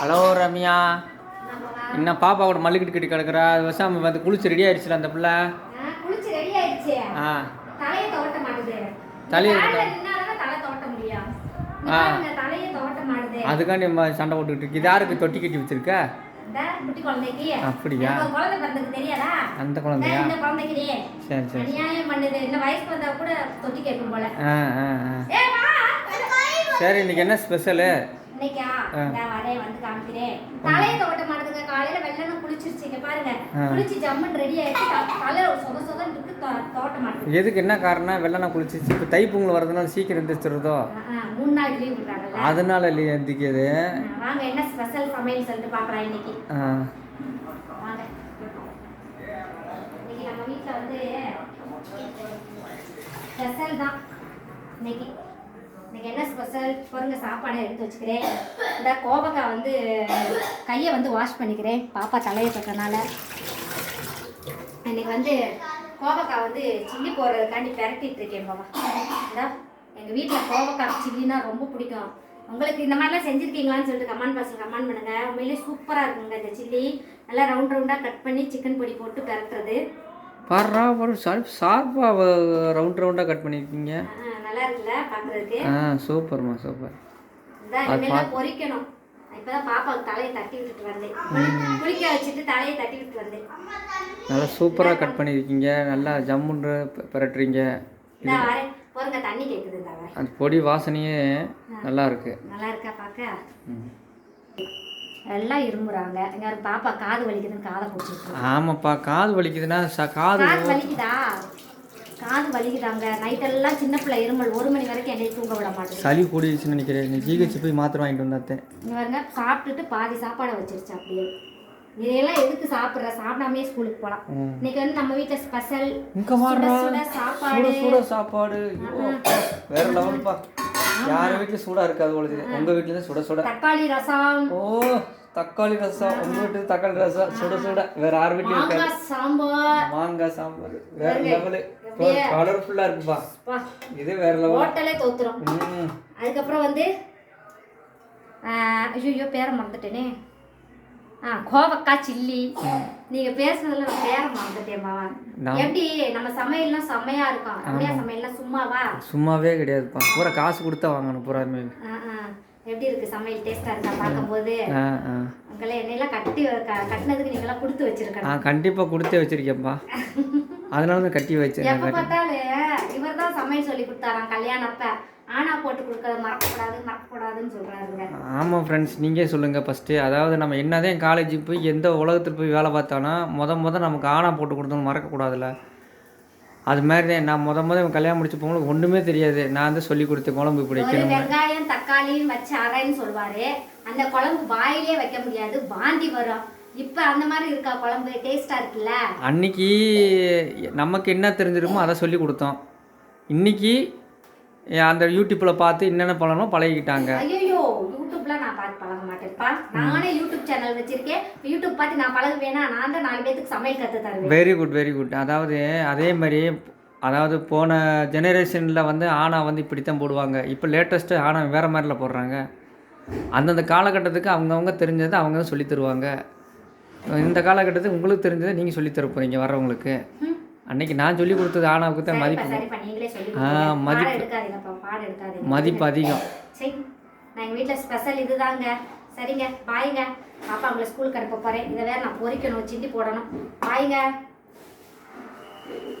Hello Ramya. என்ன பாப்பா கூட மல்லிக்கிட்டு கட்டி கிடக்குறா. அது வருஷம் வந்து குளிச்சு ரெடி ஆயிடுச்சுல அந்த பிள்ளை. ஆ, தலையை ஆ. அதுக்காண்டி சண்டை போட்டுக்கிட்டு இருக்கு. யாருக்கு தொட்டி கட்டி வச்சிருக்க? அப்படியா? அந்த குழந்தையா? சரி சரி. சரி இன்னைக்கு என்ன ஸ்பெஷலு இன்னைக்கா. நான் வரேன் வந்து காமிக்கிறேன். தலையை துவட்ட மாட்டுதுங்க காலையில வெள்ளனும் குளிச்சிருச்சு இங்க பாருங்க. குளிச்சு ஜம்முன்னு ரெடி ஆயிடுச்சு. தலை சொத சொதன்னு இருக்கு துவட்ட எதுக்கு என்ன காரணம்? வெள்ளனா குளிச்சிச்சு இப்போ தைப்பொங்கல் வரதுனால சீக்கிரம் எந்திரிச்சிருதோ ஆ, ஆ, மூணு நாள் லீவ் விடுறாங்கல்ல. அதனால இல்லையா எந்திரிக்குது ஆ, வாங்க என்ன ஸ்பெஷல் சமையல் சொல்லிட்டு பார்க்கலாம் இன்னைக்கு. வாங்க. இன்னைக்கு நம்ம வீட்டில் வந்து ஸ்பெஷல் தான். இன்னைக்கு. இன்னைக்கு என்ன ஸ்பெஷல் பாருங்க சாப்பாடை எடுத்து வச்சுக்கிறேன். இந்த கோவக்காய் வந்து கையை வந்து வாஷ் பண்ணிக்கிறேன். பாப்பா தலையை பட்டனால இன்னைக்கு வந்து கோவக்காய் வந்து சில்லி போடுறதுக்காண்டி பெரட்டிட்டு இருக்கேன் பாப்பா. எங்கள் வீட்டில் கோவக்காய் சில்லினா ரொம்ப பிடிக்கும். உங்களுக்கு இந்த மாதிரிலாம் செஞ்சுருக்கீங்களான்னு சொல்லிட்டு கமெண்ட் பாக்ஸில் கமெண்ட் பண்ணுங்க. உண்மையிலேயே சூப்பராக இருக்குங்க இந்த சில்லி. நல்லா ரவுண்ட் ரவுண்டாக கட் பண்ணி சிக்கன் பொடி போட்டு பெரட்டுறது. பாடுறா பாரு ஷார்ப் ஷார்ப்பாக ரவுண்ட் ரவுண்டாக கட் பண்ணியிருக்கீங்க நல்லா இருக்குல்ல பார்க்குறதுக்கு ஆ சூப்பர்மா சூப்பர். இதான் இனிமேல் பொரிக்கணும் இப்போதான் பாப்பாவுக்கு தலையை தட்டி விட்டுட்டு வந்தேன் குளி- குளிக்க வச்சுட்டு தலையை தட்டி விட்டு வந்தேன் நல்லா சூப்பராக கட் பண்ணியிருக்கீங்க. நல்லா ஜம்முன்னு பெ- பெரட்டுறீங்க. பாருங்க தண்ணி கேட்குது அந்த பொடி வாசனையே நல்லா இருக்கு நல்லா இருக்கா பார்க்க. எல்லாம் இருமுறாங்க. இங்க ஒரு பாப்பா காது வலிக்குதுன்னு காதை பிடிச்சிருக்கு ஆமாப்பா காது வலிக்குதுன்னா காது வலிக்குதா? காது வலிக்குதாங்க? நைட் எல்லாம் சின்ன பிள்ளை இருமல். ஒரு மணி வரைக்கும் என்னை தூங்க விட மாட்டேங்குது. சளி கூடிடுச்சுன்னு நினைக்கிறேன். நீ ஜிஹெச் போய் மாத்திரை வாங்கிட்டு வந்தாத்தேன். இங்க பாருங்க சாப்பிட்டுட்டு பாதி சாப்பாடை வச்சிருச்சு அப்படியே. இதையெல்லாம் எதுக்கு சாப்பிட்ற? சாப்பிடாமே ஸ்கூலுக்கு போகலாம். இன்னைக்கு வந்து நம்ம வீட்டில் ஸ்பெஷல் சுட சாப்பாடு. சுட சாப்பாடு. வேற லெவல்ப்பா யார் வீட்லயும் சூடா இருக்காது உங்களுக்கு உங்க வீட்ல சுட சுட. தக்காளி ரசம். ஓ. தக்காளி ரசம் உங்க வீட்டு தக்காளி ரசம் சுட சுட. வேற யார் வீட்லயும் இருக்காது. மாங்காய் சாம்பார். மாங்காய் சாம்பார். வேற லெவலு கலர்ஃபுல்லா இருக்குப்பா. இது வேற லெவல் ஹோட்டலே தோத்துரும். ம் அதுக்கப்புறம் வந்து ஐயோ பேரை மறந்துட்டேனே. ஆ கோவக்காய் சில்லி. நீங்க பேசுனதுல நான் பேரை மறந்துட்டேன் மாவா எப்படி? நம்ம சமையல்லாம் செம்மையா இருக்கும். ரம்யா சமையல்லாம் சும்மாவா? சும்மாவே கிடையாதுப்பா. பூரா காசு கொடுத்தா வாங்கணும் ஆ. எப்படி இருக்கு சமையல்? டேஸ்டா இருக்கா? பார்க்கும்போது ஆ ஆ. உங்களை என்னையெல்லாம் கட்டி கட்டினதுக்கு நீங்களாம் கொடுத்து வச்சிருக்கணும். நான் கண்டிப்பா கொடுத்தே வச்சிருக்கேன்ப்பா. அதனால தான் கட்டி வச்சேன் எப்ப பார்த்தாலும் இவர் தான் சமையல் சொல்லி கொடுத்தாராம் கல்யாணப்ப. ஆனா போட்டு கொடுக்கறது மறக்கக்கூடாது மறக்கக்கூடாதுன்னு சொல்றாருங்க ஆமாம் ஃப்ரெண்ட்ஸ் நீங்கள் சொல்லுங்கள் ஃபஸ்ட்டு அதாவது நம்ம என்னதான் காலேஜுக்கு போய் எந்த உலகத்தில் போய் வேலை பார்த்தாலும் முத முத நமக்கு ஆணா போட்டு கொடுத்தோம் மறக்கக்கூடாதுல்ல. அது மாதிரி தான் நான் முத முத கல்யாணம் முடிச்ச போகும்போது ஒன்றுமே தெரியாது. நான் தான் சொல்லி கொடுத்தேன் குழம்பு இப்படி வைக்கணும் வெங்காயம் தக்காளியும் வச்சு அரைன்னு சொல்லுவாரு. அந்த குழம்பு வாயிலே வைக்க முடியாது வாந்தி வரும். இப்ப அந்த மாதிரி இருக்கா குழம்பு? டேஸ்டா இருக்குல்ல? அன்னைக்கு நமக்கு என்ன தெரிஞ்சிருமோ அதை சொல்லி கொடுத்தோம். இன்னைக்கு அந்த யூடியூப்பில் பார்த்து என்னென்ன பண்ணணும் பழகிக்கிட்டாங்க. ஐயோ யூடியூப்ல நான் பார்த்து பழக மாட்டேன்ப்பா நானே யூடியூப் சேனல் வச்சிருக்கேன். யூடியூப் பார்த்து நான் பழகுவேனா? நான் தான் நாலு பேத்துக்கு சமையல் கத்து தருவேன். வெரி குட் வெரி குட் அதாவது அதே மாதிரி அதாவது போன ஜெனரேஷனில் வந்து ஆணா வந்து இப்படி தான் போடுவாங்க. இப்போ லேட்டஸ்ட்டு ஆணா வேறு மாதிரில போடுறாங்க. அந்தந்த காலகட்டத்துக்கு அவங்கவுங்க தெரிஞ்சதை அவங்க தான் சொல்லித் தருவாங்க. இந்த காலகட்டத்துக்கு உங்களுக்கு தெரிஞ்சதை நீங்கள் சொல்லித் தர போகிறீங்க வர்றவங்களுக்கு. அன்னைக்கு நான் சொல்லி கொடுத்தது ஆணாவுக்கு தான் மதிப்பு. நீங்களே சொல்லி ஆ. மதிப்பு. மதிப்பு அதிகம். எங்கள் வீட்டில் ஸ்பெஷல் இதுதாங்க. சரிங்க பாய்ங்க. பாப்பா அவங்கள ஸ்கூலுக்கு அனுப்ப போகிறேன் இதை வேறு நான் பொறிக்கணும் சிந்தி போடணும். பாய்ங்க.